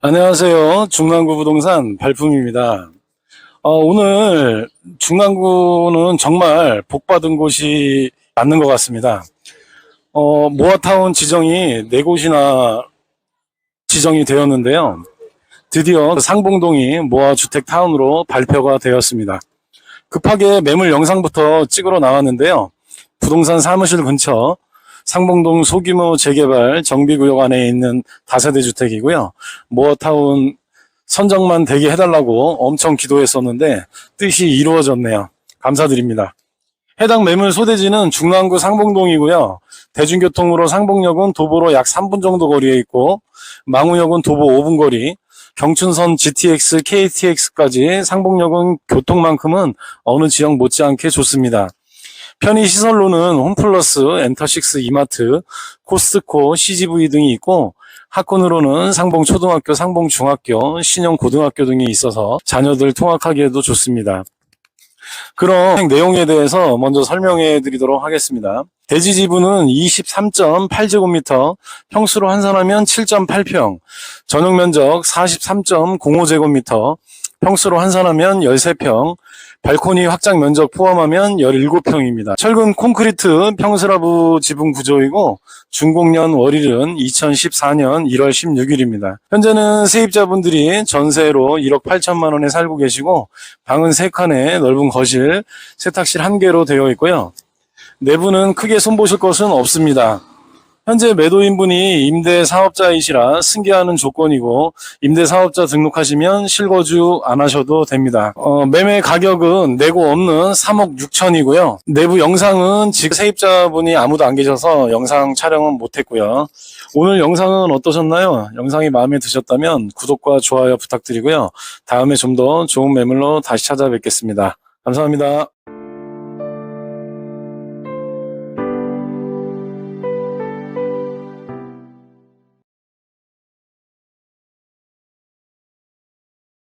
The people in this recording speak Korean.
안녕하세요. 중랑구 부동산 발품입니다. 어, 오늘 중랑구는 정말 복받은 곳이 맞는 것 같습니다. 어, 모아타운 지정이 네 곳이나 지정이 되었는데요. 드디어 상봉동이 모아주택타운으로 발표가 되었습니다. 급하게 매물 영상부터 찍으러 나왔는데요. 부동산 사무실 근처 상봉동 소규모 재개발 정비구역 안에 있는 다세대 주택이고요. 모어타운 선정만 되게 해달라고 엄청 기도했었는데 뜻이 이루어졌네요. 감사드립니다. 해당 매물 소대지는 중랑구 상봉동이고요. 대중교통으로 상봉역은 도보로 약 3분 정도 거리에 있고 망우역은 도보 5분 거리, 경춘선 GTX, KTX까지 상봉역은 교통만큼은 어느 지역 못지않게 좋습니다. 편의 시설로는 홈플러스, 엔터식스 이마트, 코스트코, CGV 등이 있고 학군으로는 상봉초등학교, 상봉중학교, 신영고등학교 등이 있어서 자녀들 통학하기에도 좋습니다. 그럼 내용에 대해서 먼저 설명해 드리도록 하겠습니다. 대지 지분은 23.8제곱미터, 평수로 환산하면 7.8평, 전용 면적 43.05제곱미터, 평수로 환산하면 13평, 발코니 확장 면적 포함하면 17평입니다. 철근 콘크리트 평스라브 지붕 구조이고 준공년 월일은 2014년 1월 16일입니다. 현재는 세입자분들이 전세로 1억 8천만 원에 살고 계시고 방은 3칸에 넓은 거실, 세탁실 1개로 되어 있고요. 내부는 크게 손보실 것은 없습니다. 현재 매도인분이 임대 사업자이시라 승계하는 조건이고 임대 사업자 등록하시면 실거주 안 하셔도 됩니다. 어, 매매 가격은 내고 없는 3억 6천이고요. 내부 영상은 지금 세입자분이 아무도 안 계셔서 영상 촬영은 못했고요. 오늘 영상은 어떠셨나요? 영상이 마음에 드셨다면 구독과 좋아요 부탁드리고요. 다음에 좀 더 좋은 매물로 다시 찾아뵙겠습니다. 감사합니다.